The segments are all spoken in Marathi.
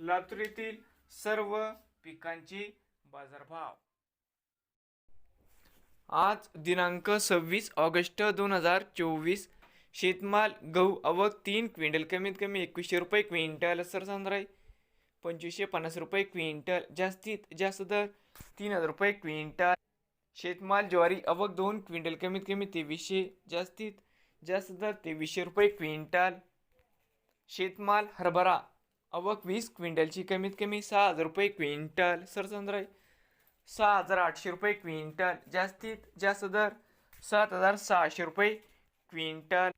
लातूर येथील सर्व पिकांचे बाजारभाव. आज दिनांक सव्वीस ऑगस्ट दोन हजार चोवीस शेतमाल गहू आवक तीन क्विंटल कमीत कमी एकवीसशे रुपये क्विंटल सरसंद्र पंचवीसशे पन्नास रुपये क्विंटल जास्तीत जास्त दर तीन हजार रुपये क्विंटल. शेतमाल ज्वारी आवक दोन क्विंटल कमीत कमी तेवीसशे जास्तीत जास्त दर तेवीसशे रुपये क्विंटल. शेतमाल हरभरा अवक वीस क्विंटलची कमीत कमी सहा हजार रुपये क्विंटल. सरसंद्र सहा हजार आठशे रुपये क्विंटल. जास्तीत जास्त दर सात हजार सहाशे रुपये क्विंटल.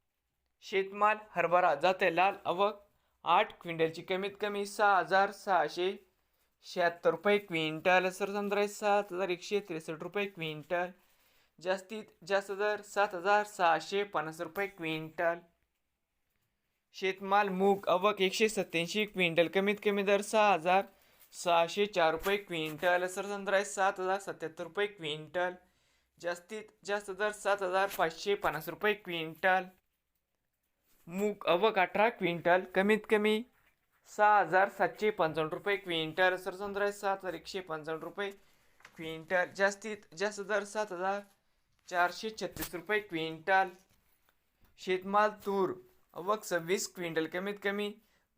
शेतमाल हरभरा जाते लाल. अवक आठ क्विंटलची कमीत कमी सहा हजार सहाशे शहात्तर रुपये क्विंटल. सरसंद्र सात हजार एकशे त्रेसष्ट रुपये क्विंटल. जास्तीत जास्त दर सात हजार सहाशे पन्नास रुपये क्विंटल. शेतमाल मूग अवक एकशे सत्याऐंशी क्विंटल कमीत कमी दर सहा हजार सहाशे चार रुपये क्विंटल सरसंद्र सात हजार सत्याहत्तर रुपये क्विंटल जास्तीत जास्त दर सात हजार पाचशे पन्नास रुपये क्विंटल मूग अवक अठरा क्विंटल कमीत कमी सहा हजार सातशे पंचावन्न रुपये क्विंटल सरसंद्र सात हजार एकशे पंचावन्न रुपये क्विंटल जास्तीत जास्त दर सात हजार चारशे छत्तीस रुपये क्विंटल. शेतमाल तूर अवक सव्वीस क्विंटल कमीत कमी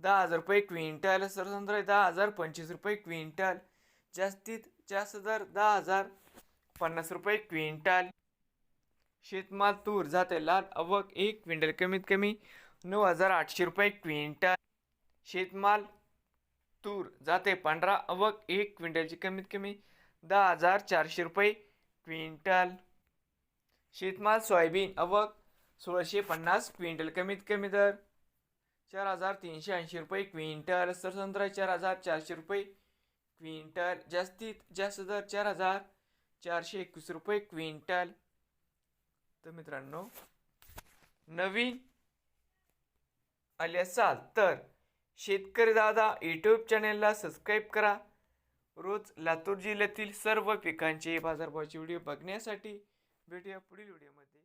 दहा हजार रुपये क्विंटल सरसंद्र आहे दहा हजार पंचवीस रुपये क्विंटल. जास्तीत जास्त दर दहा हजार पन्नास रुपये क्विंटल. शेतमाल तूर जाते लाल. अवक एक क्विंटल कमीत कमी नऊ हजार आठशे रुपये क्विंटल. शेतमाल तूर जाते पांढरा अवक एक क्विंटलची कमीत कमी दहा हजार चारशे रुपये क्विंटल. शेतमाल सोयाबीन. अवक सोळाशे पन्नास क्विंटल. कमीत कमी दर चार हजार तीनशे ऐंशी रुपये क्विंटल. सरसंत्रा चार हजार चारशे रुपये क्विंटल. जास्तीत जास्त दर चार हजार चारशे एकवीस रुपये क्विंटल. तर मित्रांनो नवीन आले असाल तर शेतकरी दादा यूट्यूब चॅनेलला सबस्क्राईब करा. रोज लातूर जिल्ह्यातील सर्व पिकांचे बाजारभावाचे व्हिडिओ बघण्यासाठी भेटूया पुढील व्हिडिओमध्ये.